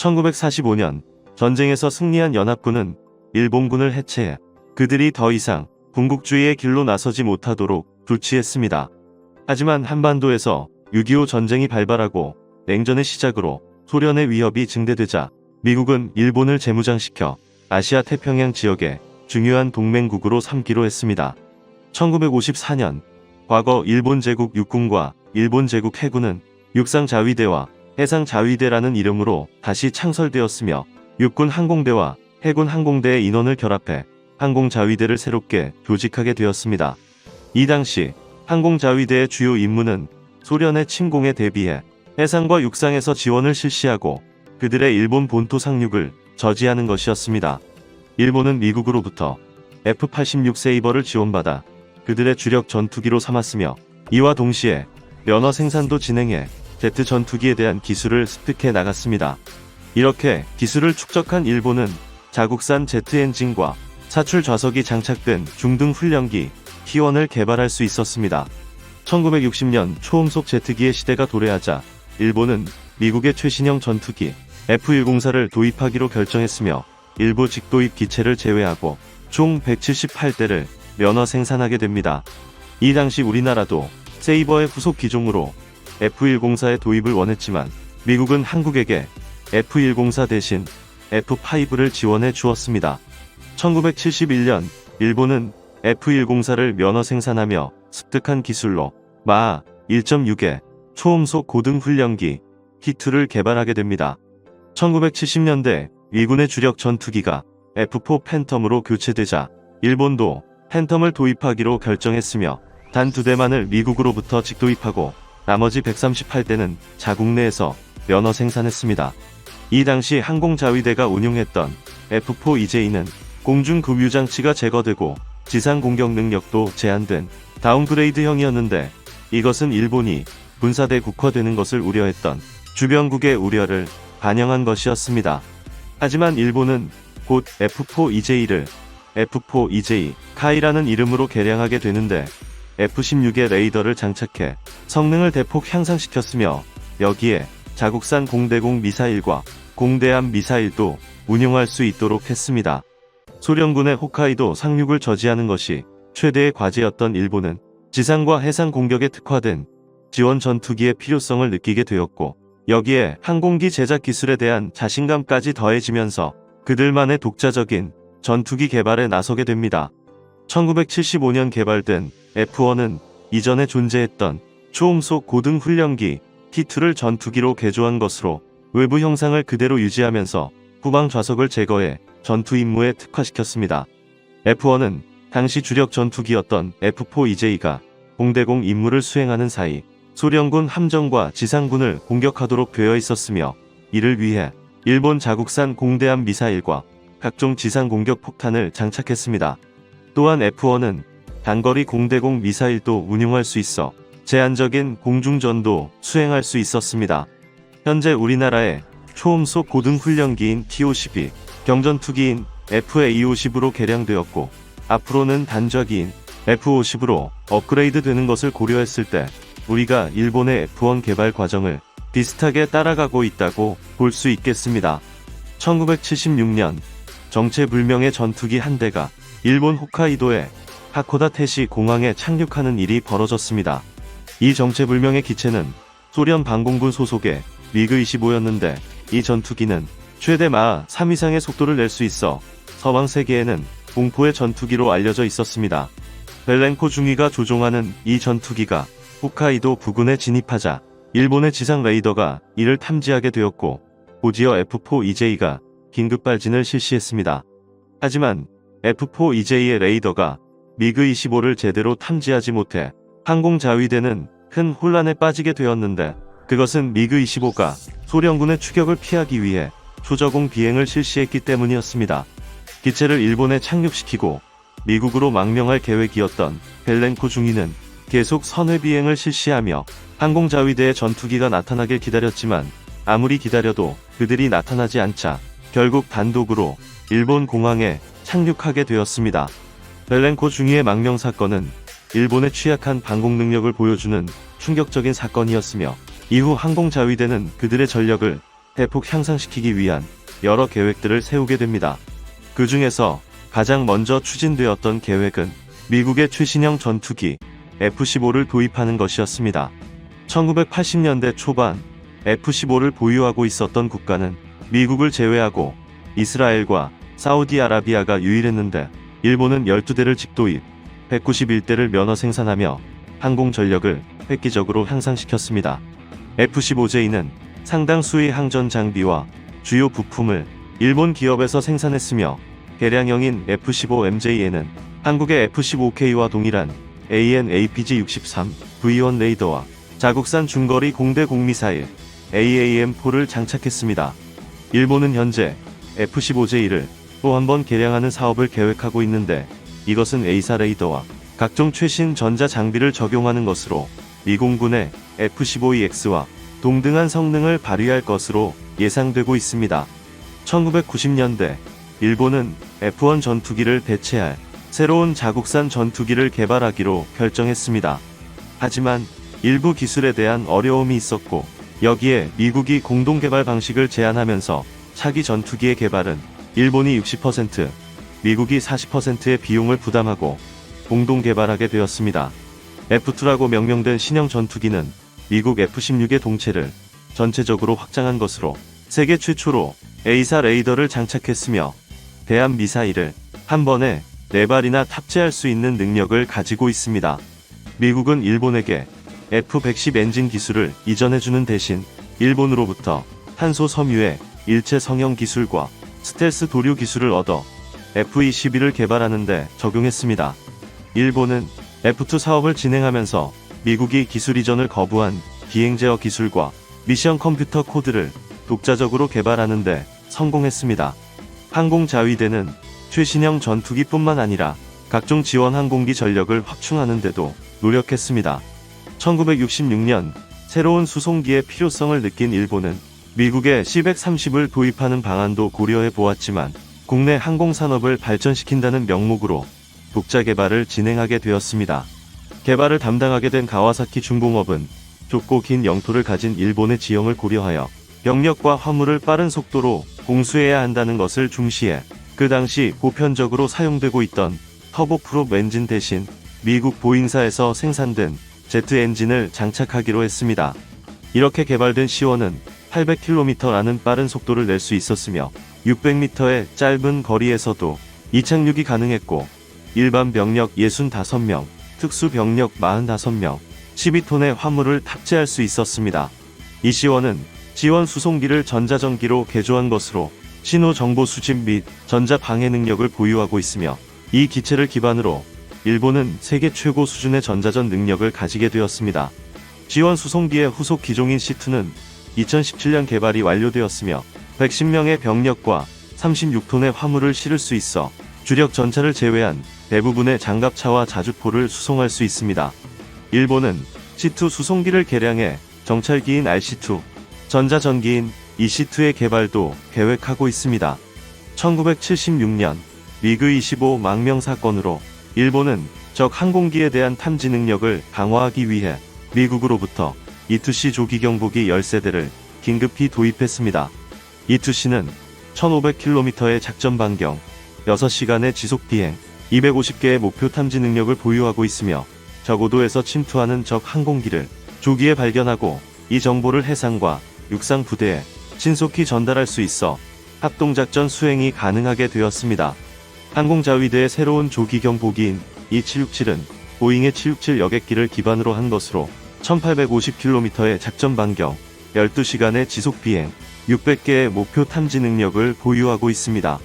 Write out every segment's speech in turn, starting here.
1945년 전쟁에서 승리한 연합군은 일본군을 해체해 그들이 더 이상 군국주의의 길로 나서지 못하도록 조치했습니다. 하지만 한반도에서 6.25 전쟁이 발발하고 냉전의 시작으로 소련의 위협이 증대되자 미국은 일본을 재무장시켜 아시아 태평양 지역의 중요한 동맹국으로 삼기로 했습니다. 1954년 과거 일본 제국 육군과 일본 제국 해군은 육상 자위대와 해상 자위대라는 이름으로 다시 창설되었으며 육군 항공대와 해군 항공대의 인원을 결합해 항공자위대를 새롭게 조직하게 되었습니다. 이 당시 항공자위대의 주요 임무는 소련의 침공에 대비해 해상과 육상에서 지원을 실시하고 그들의 일본 본토 상륙을 저지하는 것이었습니다. 일본은 미국으로부터 F-86 세이버를 지원받아 그들의 주력 전투기로 삼았으며 이와 동시에 면허 생산도 진행해 제트 전투기에 대한 기술을 습득해 나갔습니다. 이렇게 기술을 축적한 일본은 자국산 제트 엔진과 사출 좌석이 장착된 중등 훈련기 T1을 개발할 수 있었습니다. 1960년 초음속 제트기의 시대가 도래하자 일본은 미국의 최신형 전투기 F-104를 도입하기로 결정했으며 일부 직도입 기체를 제외하고 총 178대를 면허 생산하게 됩니다. 이 당시 우리나라도 세이버의 후속 기종으로 F-104의 도입을 원했지만 미국은 한국에게 F-104 대신 F-5를 지원해 주었습니다. 1971년 일본은 F-104를 면허 생산하며 습득한 기술로 마 1.6의 초음속 고등 훈련기 T2를 개발하게 됩니다. 1970년대 미군의 주력 전투기가 F4 팬텀으로 교체되자 일본도 팬텀을 도입하기로 결정했으며 단 두 대만을 미국으로부터 직도입하고 나머지 138대는 자국 내에서 면허 생산했습니다. 이 당시 항공자위대가 운용했던 F4 EJ는 공중 급유 장치가 제거되고 지상 공격 능력도 제한된 다운그레이드형이었는데 이것은 일본이 군사대 국화되는 것을 우려했던 주변국의 우려를 반영한 것이었습니다. 하지만 일본은 곧 F4 EJ를 F4 EJ 카이라는 이름으로 개량하게 되는데 F-16의 레이더를 장착해 성능을 대폭 향상시켰으며 여기에 자국산 공대공 미사일과 공대함 미사일도 운용할 수 있도록 했습니다. 소련군의 홋카이도 상륙을 저지하는 것이 최대의 과제였던 일본은 지상과 해상 공격에 특화된 지원 전투기의 필요성을 느끼게 되었고 여기에 항공기 제작 기술에 대한 자신감까지 더해지면서 그들만의 독자적인 전투기 개발에 나서게 됩니다. 1975년 개발된 F1은 이전에 존재했던 초음속 고등 훈련기 T2를 전투기로 개조한 것으로 외부 형상을 그대로 유지하면서 후방 좌석을 제거해 전투 임무에 특화시켰습니다. F1은 당시 주력 전투기였던 F4EJ가 공대공 임무를 수행하는 사이 소련군 함정과 지상군을 공격하도록 되어 있었으며 이를 위해 일본 자국산 공대함 미사일과 각종 지상 공격 폭탄을 장착했습니다. 또한 F1은 단거리 공대공 미사일도 운용할 수 있어 제한적인 공중전도 수행할 수 있었습니다. 현재 우리나라의 초음속 고등훈련기인 T-52, 경전투기인 FA-250으로 개량되었고 앞으로는 단좌기인 F-50으로 업그레이드 되는 것을 고려했을 때 우리가 일본의 F1 개발 과정을 비슷하게 따라가고 있다고 볼 수 있겠습니다. 1976년 정체불명의 전투기 한 대가 일본 홋카이도의 하코다 테시 공항에 착륙하는 일이 벌어졌습니다. 이 정체불명의 기체는 소련 방공군 소속의 미그 25였는데 이 전투기는 최대 마3 이상의 속도를 낼 수 있어 서방 세계에는 공포의 전투기로 알려져 있었습니다. 벨렌코 중위가 조종하는 이 전투기가 홋카이도 부근에 진입하자 일본의 지상 레이더가 이를 탐지하게 되었고 곧이어 F4EJ가 긴급 발진을 실시했습니다. 하지만 F4EJ의 레이더가 미그 25를 제대로 탐지하지 못해 항공자위대는 큰 혼란에 빠지게 되었는데 그것은 미그 25가 소련군의 추격을 피하기 위해 초저공 비행을 실시했기 때문이었습니다. 기체를 일본에 착륙시키고 미국으로 망명할 계획이었던 벨렌코 중위는 계속 선회 비행을 실시하며 항공자위대의 전투기가 나타나길 기다렸지만 아무리 기다려도 그들이 나타나지 않자 결국 단독으로 일본 공항에 착륙하게 되었습니다. 벨렌코 중위의 망명 사건은 일본의 취약한 방공 능력을 보여주는 충격적인 사건이었으며 이후 항공자위대는 그들의 전력을 대폭 향상시키기 위한 여러 계획들을 세우게 됩니다. 그 중에서 가장 먼저 추진되었던 계획은 미국의 최신형 전투기 F-15를 도입하는 것이었습니다. 1980년대 초반 F-15를 보유하고 있었던 국가는 미국을 제외하고 이스라엘과 사우디아라비아가 유일했는데 일본은 12대를 직도입, 191대를 면허 생산하며 항공 전력을 획기적으로 향상시켰습니다. F-15J는 상당수의 항전 장비와 주요 부품을 일본 기업에서 생산했으며 개량형인 F-15MJ에는 한국의 F-15K와 동일한 AN/APG-63 V1 레이더와 자국산 중거리 공대 공미사일 AAM4를 장착했습니다. 일본은 현재 F-15J를 또 한 번 개량하는 사업을 계획하고 있는데 이것은 A사 레이더와 각종 최신 전자 장비를 적용하는 것으로 미공군의 F-15EX와 동등한 성능을 발휘할 것으로 예상되고 있습니다. 1990년대 일본은 F1 전투기를 대체할 새로운 자국산 전투기를 개발하기로 결정했습니다. 하지만 일부 기술에 대한 어려움이 있었고 여기에 미국이 공동 개발 방식을 제안하면서 차기 전투기의 개발은 일본이 60%, 미국이 40%의 비용을 부담하고 공동 개발하게 되었습니다. F2라고 명명된 신형 전투기는 미국 F-16의 동체를 전체적으로 확장한 것으로 세계 최초로 A사 레이더를 장착했으며 대한 미사일을 한 번에 4발이나 탑재할 수 있는 능력을 가지고 있습니다. 미국은 일본에게 F-110 엔진 기술을 이전해주는 대신 일본으로부터 탄소 섬유의 일체 성형 기술과 스텔스 도류 기술을 얻어 F-21을 개발하는데 적용했습니다. 일본은 F2 사업을 진행하면서 미국이 기술 이전을 거부한 비행 제어 기술과 미션 컴퓨터 코드를 독자적으로 개발하는데 성공했습니다. 항공자위대는 최신형 전투기뿐만 아니라 각종 지원 항공기 전력을 확충하는 데도 노력했습니다. 1966년 새로운 수송기의 필요성을 느낀 일본은 미국의 C-130을 도입하는 방안도 고려해 보았지만 국내 항공산업을 발전시킨다는 명목으로 독자 개발을 진행하게 되었습니다. 개발을 담당하게 된 가와사키 중공업은 좁고 긴 영토를 가진 일본의 지형을 고려하여 병력과 화물을 빠른 속도로 공수해야 한다는 것을 중시해 그 당시 보편적으로 사용되고 있던 터보프롭 엔진 대신 미국 보잉사에서 생산된 제트 엔진을 장착하기로 했습니다. 이렇게 개발된 C1은 800km라는 빠른 속도를 낼 수 있었으며 600m의 짧은 거리에서도 이착륙이 가능했고 일반 병력 65명, 특수 병력 45명, 12톤의 화물을 탑재할 수 있었습니다. 이 C1은 지원 수송기를 전자전기로 개조한 것으로 신호 정보 수집 및 전자 방해 능력을 보유하고 있으며 이 기체를 기반으로 일본은 세계 최고 수준의 전자전 능력을 가지게 되었습니다. 지원 수송기의 후속 기종인 C2는 2017년 개발이 완료되었으며 110명의 병력과 36톤의 화물을 실을 수 있어 주력 전차를 제외한 대부분의 장갑차와 자주포를 수송할 수 있습니다. 일본은 C2 수송기를 개량해 정찰기인 RC2, 전자전기인 EC2의 개발도 계획하고 있습니다. 1976년 미그 25 망명 사건으로 일본은 적 항공기에 대한 탐지 능력을 강화하기 위해 미국으로부터 E2C 조기 경보기 10세대를 긴급히 도입했습니다. E2C는 1500km의 작전 반경, 6시간의 지속 비행, 250개의 목표 탐지 능력을 보유하고 있으며 저고도에서 침투하는 적 항공기를 조기에 발견하고 이 정보를 해상과 육상 부대에 신속히 전달할 수 있어 합동작전 수행이 가능하게 되었습니다. 항공자위대의 새로운 조기 경보기인 E767은 보잉의 767 여객기를 기반으로 한 것으로 1850km의 작전 반경, 12시간의 지속 비행, 600개의 목표 탐지 능력을 보유하고 있습니다.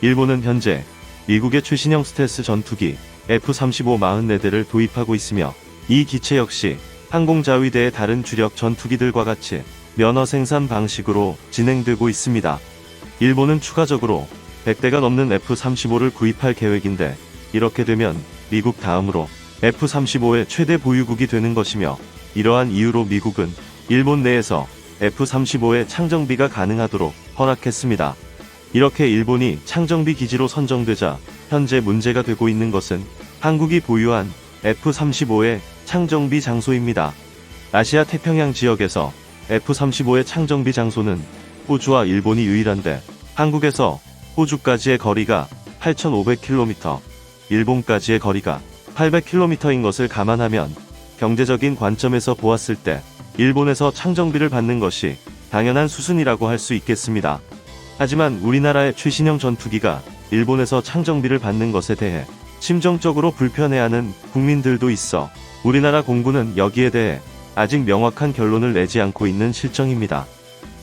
일본은 현재 미국의 최신형 스텔스 전투기 F-35 44대를 도입하고 있으며 이 기체 역시 항공자위대의 다른 주력 전투기들과 같이 면허 생산 방식으로 진행되고 있습니다. 일본은 추가적으로 100대가 넘는 F-35를 구입할 계획인데 이렇게 되면 미국 다음으로 F-35의 최대 보유국이 되는 것이며 이러한 이유로 미국은 일본 내에서 F-35의 창정비가 가능하도록 허락했습니다. 이렇게 일본이 창정비 기지로 선정되자 현재 문제가 되고 있는 것은 한국이 보유한 F-35의 창정비 장소입니다. 아시아 태평양 지역에서 F-35의 창정비 장소는 호주와 일본이 유일한데 한국에서 호주까지의 거리가 8,500km, 일본까지의 거리가 800km인 것을 감안하면 경제적인 관점에서 보았을 때 일본에서 창정비를 받는 것이 당연한 수순이라고 할 수 있겠습니다. 하지만 우리나라의 최신형 전투기가 일본에서 창정비를 받는 것에 대해 심정적으로 불편해하는 국민들도 있어 우리나라 공군은 여기에 대해 아직 명확한 결론을 내지 않고 있는 실정입니다.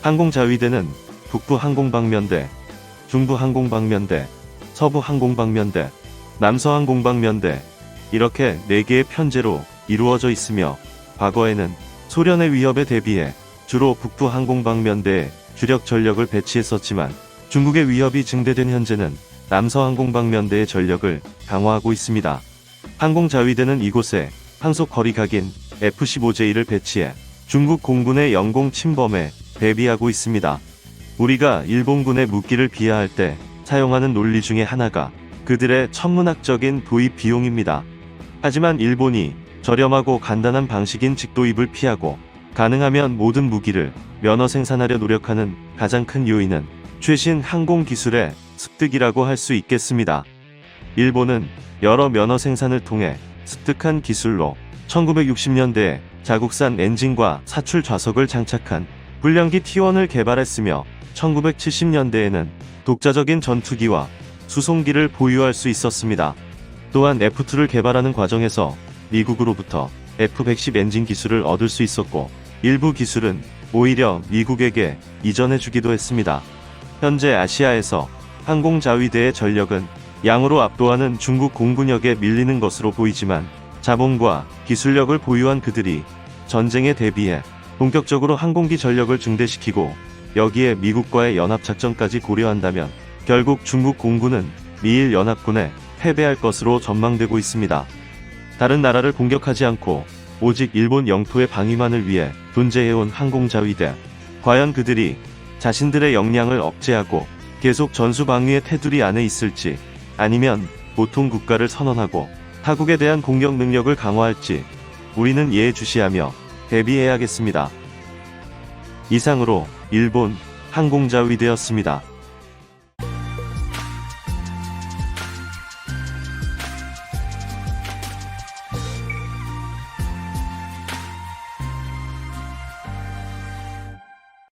항공자위대는 북부 항공방면대, 중부 항공방면대, 서부 항공방면대, 남서 항공방면대 이렇게 4개의 편제로 이루어져 있으며 과거에는 소련의 위협에 대비해 주로 북부 항공 방면대에 주력 전력을 배치했었지만 중국의 위협이 증대된 현재는 남서 항공 방면대의 전력을 강화하고 있습니다. 항공자위대는 이곳에 항속 거리 각인 F-15J를 배치해 중국 공군의 영공 침범에 대비하고 있습니다. 우리가 일본군의 무기를 비하할 때 사용하는 논리 중에 하나가 그들의 천문학적인 도입 비용입니다. 하지만 일본이 저렴하고 간단한 방식인 직도입을 피하고 가능하면 모든 무기를 면허 생산하려 노력하는 가장 큰 요인은 최신 항공 기술의 습득이라고 할 수 있겠습니다. 일본은 여러 면허 생산을 통해 습득한 기술로 1960년대에 자국산 엔진과 사출 좌석을 장착한 불량기 T1을 개발했으며 1970년대에는 독자적인 전투기와 수송기를 보유할 수 있었습니다. 또한 F2를 개발하는 과정에서 미국으로부터 F-110 엔진 기술을 얻을 수 있었고 일부 기술은 오히려 미국에게 이전해 주기도 했습니다. 현재 아시아에서 항공자위대의 전력은 양으로 압도하는 중국 공군력에 밀리는 것으로 보이지만 자본과 기술력을 보유한 그들이 전쟁에 대비해 본격적으로 항공기 전력을 증대시키고 여기에 미국과의 연합작전까지 고려한다면 결국 중국 공군은 미일 연합군에 패배할 것으로 전망되고 있습니다. 다른 나라를 공격하지 않고 오직 일본 영토의 방위만을 위해 존재해온 항공자위대. 과연 그들이 자신들의 역량을 억제하고 계속 전수방위의 테두리 안에 있을지 아니면 보통 국가를 선언하고 타국에 대한 공격 능력을 강화할지 우리는 예의주시하며 대비해야겠습니다. 이상으로 일본 항공자위대였습니다.